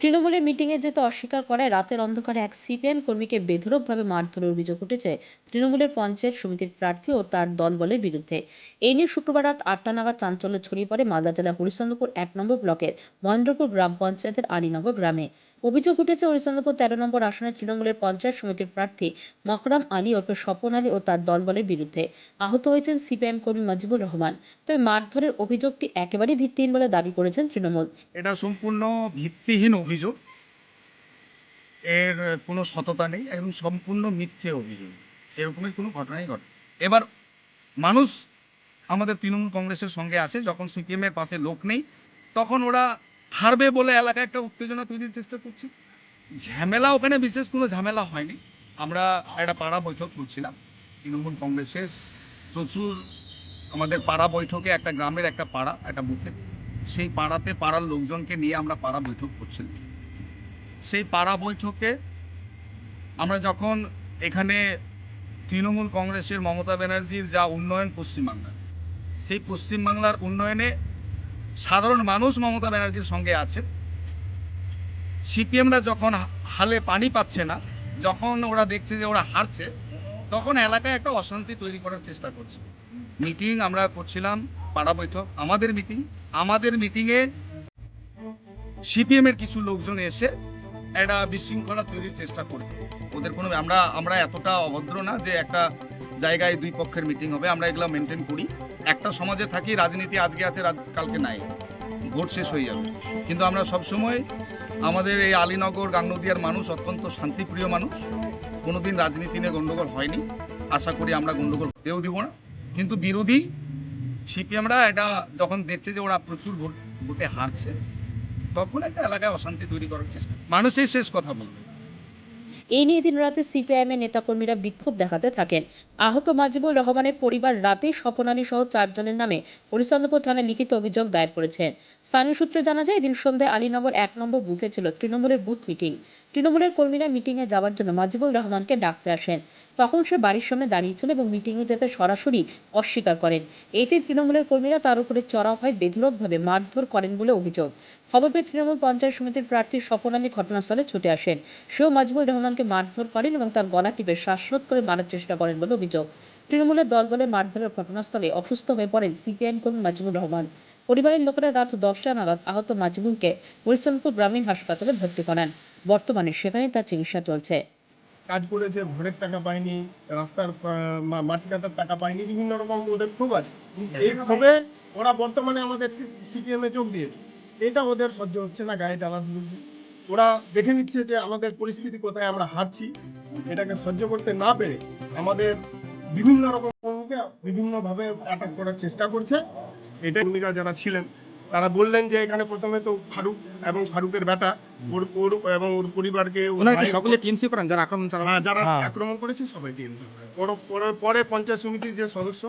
তৃণমূলের মিটিংয়ে যেতে অস্বীকার করায় রাতের অন্ধকারে এক সিপিএম কর্মীকে বেধড়কভাবে মারধরের অভিযোগ উঠেছে তৃণমূলের পঞ্চায়েত সমিতির প্রার্থী ও তার দলবলের বিরুদ্ধে। এ নিয়ে শুক্রবার রাত আটটা নাগাদ চাঞ্চল্য ছড়িয়ে পড়ে মালদা জেলার হরিশ্চন্দ্রপুর এক নম্বর ব্লকের মহেন্দ্রপুর গ্রাম পঞ্চায়েতের আলীনগর গ্রামে। অভিযোগ উঠেছে হরিশ্চন্দ্রপুর তেরো নম্বর আসনের তৃণমূলের পঞ্চায়েত সমিতির প্রার্থী মকরাম আলী ওরফে স্বপন আলী ও তার দলবলের বিরুদ্ধে। আহত হয়েছেন সিপিএম কর্মী মাজিবুর রহমান। তবে মারধরের অভিযোগটি একেবারেই ভিত্তিহীন বলে দাবি করেছেন তৃণমূল। এটা সম্পূর্ণ ভিত্তিহীন অভিযোগ। এর কোনো সততা নেই এবং সম্পূর্ণ মিথ্যে অভিযোগ। এরকমের কোনো ঘটনাই ঘটে। এবার মানুষ আমাদের তৃণমূল কংগ্রেসের সঙ্গে আছে, যখন সিপিএম এর পাশে লোক নেই, তখন ওরা হারবে বলে এলাকায় একটা উত্তেজনা তৈরির চেষ্টা করছি। ঝামেলা ওখানে বিশেষ কোনো ঝামেলা হয়নি। আমরা একটা পাড়া বৈঠক করছিলাম, তৃণমূল কংগ্রেসের। প্রচুর আমাদের পাড়া বৈঠকে একটা গ্রামের একটা পাড়া, একটা বুথে। সেই পাড়াতে পাড়ার লোকজনকে নিয়ে আমরা পাড়া বৈঠক করছিলাম। সেই পাড়া বৈঠকে আমরা যখন এখানে তৃণমূল কংগ্রেসের মমতা ব্যানার্জির যা উন্নয়ন পশ্চিমবাংলার, সেই পশ্চিমবাংলার উন্নয়নে সাধারণ মানুষ মমতা ব্যানার্জির সঙ্গে আছে সিপিএমরা যখন হালে পানি পাচ্ছে না, যখন ওরা দেখছে যে ওরা হারছে, তখন এলাকায় একটা অশান্তি তৈরি করার চেষ্টা করছে। মিটিং আমরা করছিলাম, পাড়া বৈঠক, আমাদের মিটিং, আমাদের মিটিংয়ে সিপিএমের কিছু লোকজন এসে একটা বিশৃঙ্খলা তৈরির চেষ্টা করে ওদের কোনো আমরা আমরা এতটা অভদ্র না যে একটা জায়গায় দুই পক্ষের মিটিং হবে, আমরা এগুলো মেনটেন করি। একটা সমাজে থাকি, রাজনীতি আজকে আছে কালকে নাই। ভোট শেষ হয়ে যাবে। কিন্তু আমরা সবসময় আমাদের এই আলীনগর, গাংনদিয়ার মানুষ অত্যন্ত শান্তিপ্রিয় মানুষ। কোনোদিন রাজনীতি নিয়ে গণ্ডগোল হয়নি। আশা করি আমরা গণ্ডগোল হতেও দিব না। কিন্তু বিরোধী সিপিএমরা এটা যখন দেখছে যে ওরা প্রচুর ভোট ভোটে হারছে তখন একটা এলাকায় অশান্তি তৈরি করার চেষ্টা। মানুষের শেষ কথা বলবে। এই নিয়ে দিন রাতে সিপিআইএমের নেতাকর্মীরা বিক্ষোভ দেখাতে থাকেন। আহত মাজিবুর রহমানের পরিবার রাতেই স্বপন আলী সহ চারজনের নামে হরিচন্দ্রপুর থানায় লিখিত অভিযোগ দায়ের করেছেন। স্থানীয় সূত্রে জানা যায়, এদিন সন্ধ্যায় আলীনগর এক নম্বর বুথে ছিল তৃণমূলের বুথ মিটিং। তৃণমূলের কর্মীরা মিটিংয়ে যাওয়ার জন্য মাজিবুর রহমানকে ডাকতে আসেন। তখন সে বাড়ির সামনে দাঁড়িয়েছিল এবং মিটিংয়ে যেতে সরাসরি অস্বীকার করেন। এতে তৃণমূলের কর্মীরা তার উপরে চড়াও হয়, বেধড়কভাবে মারধর করেন বলে অভিযোগ। খবর তৃণমূল পঞ্চায়েত সমিতির প্রার্থী স্বপন আলী ঘটনাস্থলে ছুটে আসেন। সেও মাজিবুর রহমানকে মারধর করেন এবং তার গলা টিপে শ্বাসরোধ করে মারার চেষ্টা করেন বলে অভিযোগ। তৃণমূলের দল বলে মারধরের ঘটনাস্থলে অসুস্থ হয়ে পড়েন সিপিআইএম কর্মী মাজিবুর রহমান। পরিবারের লোকেরা রাত দশটা নাগাদ আহত মাজিবুলকে হরিশ্চন্দ্রপুর গ্রামীণ হাসপাতালে ভর্তি করেন। বর্তমানে সেখানে তার চিকিৎসা চলছে। কাজ করেছে ভোরের টাকা পায়নি, রাস্তার মাটি কাটার টাকা পায়নি, বিভিন্ন রকম ওদের ক্ষোভ আছে। এই ক্ষোভে ওরা বর্তমানে আমাদের সিপিএম এ যোগ দিয়েছে। এটা ওদের সহ্য হচ্ছে না গায়ে জ্বালা। ওরা দেখে নিচ্ছে যে আমাদের পরিস্থিতি কোথায় আমরা হারছি এটাকে সহ্য করতে না পেরে আমাদের বিভিন্ন রকম কর্মীকে বিভিন্ন ভাবে আটক করার চেষ্টা করছে। এটা কর্মীরা যারা ছিলেন তারা বললেন যে এখানে প্রথমে তো ফারুক এবং ফারুকের বেটা ওর ওর এবং ওর পরিবারকে সকলে টিএমসি করেন? যারা আক্রমণ চালান। হ্যাঁ যারা হ্যাঁ। আক্রমণ করেছে সবাই টিএমসি পরে পঞ্চায়েত সমিতির যে সদস্য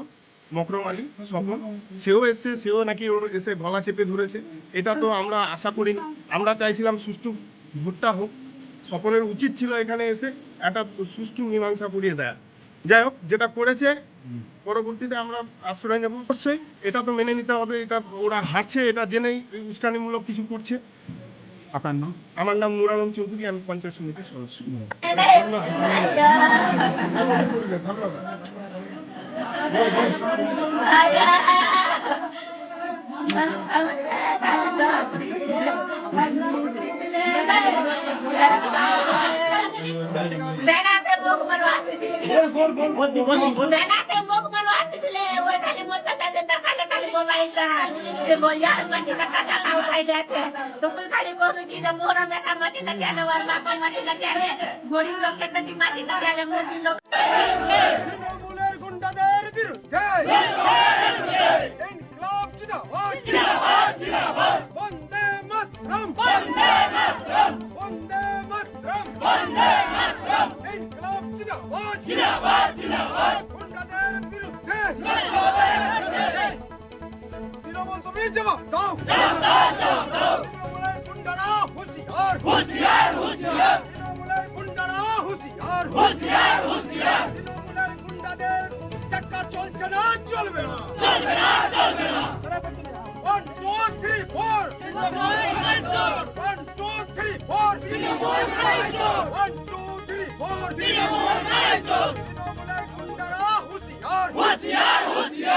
মকরম আলী স্বপন সেও এসছে সেও নাকি ওর এসে গলা চেপে ধরেছে। এটা তো আমরা আশা করি আমরা চাইছিলাম সুষ্ঠু ভোটটা হোক। স্বপনের উচিত ছিল এখানে এসে একটা সুষ্ঠু মীমাংসা করিয়ে দেয়া। যাই হোক যেটা করেছে পরবর্তীতে আমরা আশ্রয় নেব। অবশ্যই এটা তো মেনে নিতে হবে এটা ওরা হারছে এটা জেনেই উস্কানিমূলক কিছু করছে। আপনার নাম? আমার নাম নুর আলম চৌধুরী আমি পঞ্চায়েত সমিতির সদস্য। বেড়াতে গরিব লোকের তো কি মাটিটা গেলে মোদি লোক ইনকলাব জিন্দাবাদ গুন্ডাদের বিরুদ্ধে। তৃণমূল তুমি জবাব দাও। তৃণমূলের গুন্ডারা হুঁশিয়ার। তৃণমূলের গুন্ডারা হুঁশিয়ার। তৃণমূলের গুন্ডাদের চাক্কা চলছে না চলবে না। One two three four one two three four Trinamool one two three four তৃণমূলের গুন্ডারা হুঁশিয়ার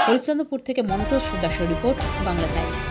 হরিশ্চন্দ্রপুর থেকে মনোতোষ দাসের রিপোর্ট বাংলা টাইমস।